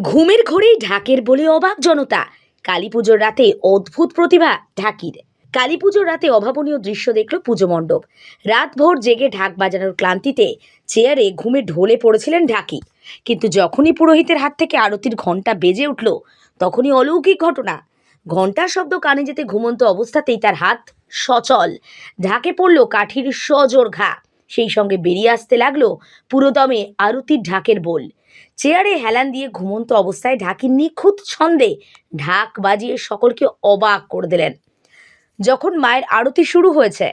ঘুমের ঘোরেই ঢাকের বলে অবাক জনতা। কালী পুজোর রাতে অদ্ভুত প্রতিভা ঢাকির। কালী পুজোর রাতে অভাবনীয় দৃশ্য দেখল পুজো মণ্ডপ। রাতভর জেগে ঢাক বাজানোর ক্লান্তিতে চেয়ারে ঘুমে ঢলে পড়েছিলেন ঢাকি। কিন্তু যখনই পুরোহিতের হাত থেকে আরতির ঘণ্টা বেজে উঠল, তখনই অলৌকিক ঘটনা। ঘণ্টার শব্দ কানে যেতে ঘুমন্ত অবস্থাতেই তার হাত সচল। ঢাকে পড়ল কাঠির সজোর ঘা। সেই সঙ্গে বেরিয়ে আসতে লাগল পুরোদমে আরতির ঢাকের বোল। চেয়ারে হেলান দিয়ে ঘুমন্ত অবস্থায় ঢাকির নিখুঁত ছন্দে ঢাক বাজিয়ে সকলকে অবাক করে দিলেন। যখন মায়ের আরতি শুরু হয়েছে,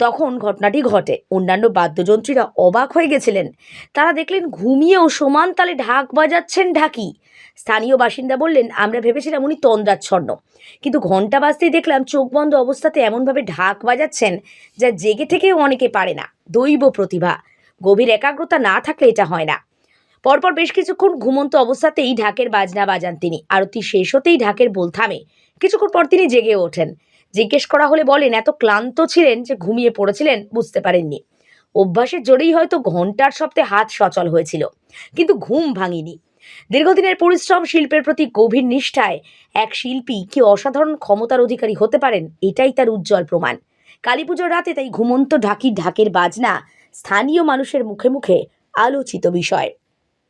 তখন ঘটনাটি ঘটে। অন্যান্য বাদ্যযন্ত্রীরা অবাক হয়ে গেছিলেন। তারা দেখলেন ঘুমিয়েও সমান তালে ঢাক বাজাচ্ছেন ঢাকি। স্থানীয় বাসিন্দা বললেন, আমরা ভেবেছিলাম উনি তন্দ্রাচ্ছন্ন। কিন্তু ঘণ্টা বাজতেই দেখলাম চোখ বন্ধ অবস্থাতে এমনভাবে ঢাক বাজাচ্ছেন যা জেগে থেকেও অনেকে পারে না। দৈব প্রতিভা। গভীর একাগ্রতা না থাকলে এটা হয় না। পরপর বেশ কিছুক্ষণ ঘুমন্ত অবস্থাতেই ঢাকের বাজনা বাজান তিনি। আরতি শেষ হতেই ঢাকের বোল থামে। কিছুক্ষণ পর তিনি জেগে ওঠেন। জিজ্ঞেস করা হলে বলেন, এত ক্লান্ত ছিলেন যে ঘুমিয়ে পড়েছিলেন, বুঝতে পারেননি। অভ্যাসের জোরেই হয়তো ঘণ্টার শব্দে হাত সচল হয়েছিল, কিন্তু ঘুম ভাঙিনি। দীর্ঘদিনের পরিশ্রম শিল্পের প্রতি গভীর নিষ্ঠায় এক শিল্পী কি অসাধারণ ক্ষমতার অধিকারী হতে পারেন? এটাই তার উজ্জ্বল প্রমাণ। কালী পুজোর রাতে তাই ঘুমন্ত ঢাকি ঢাকের বাজনা স্থানীয় মানুষের মুখে মুখে আলোচিত বিষয়।